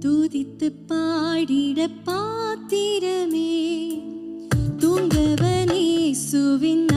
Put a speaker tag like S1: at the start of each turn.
S1: துதித்து பாடிட பாத்திரமே. தூங்கவனே சுவின்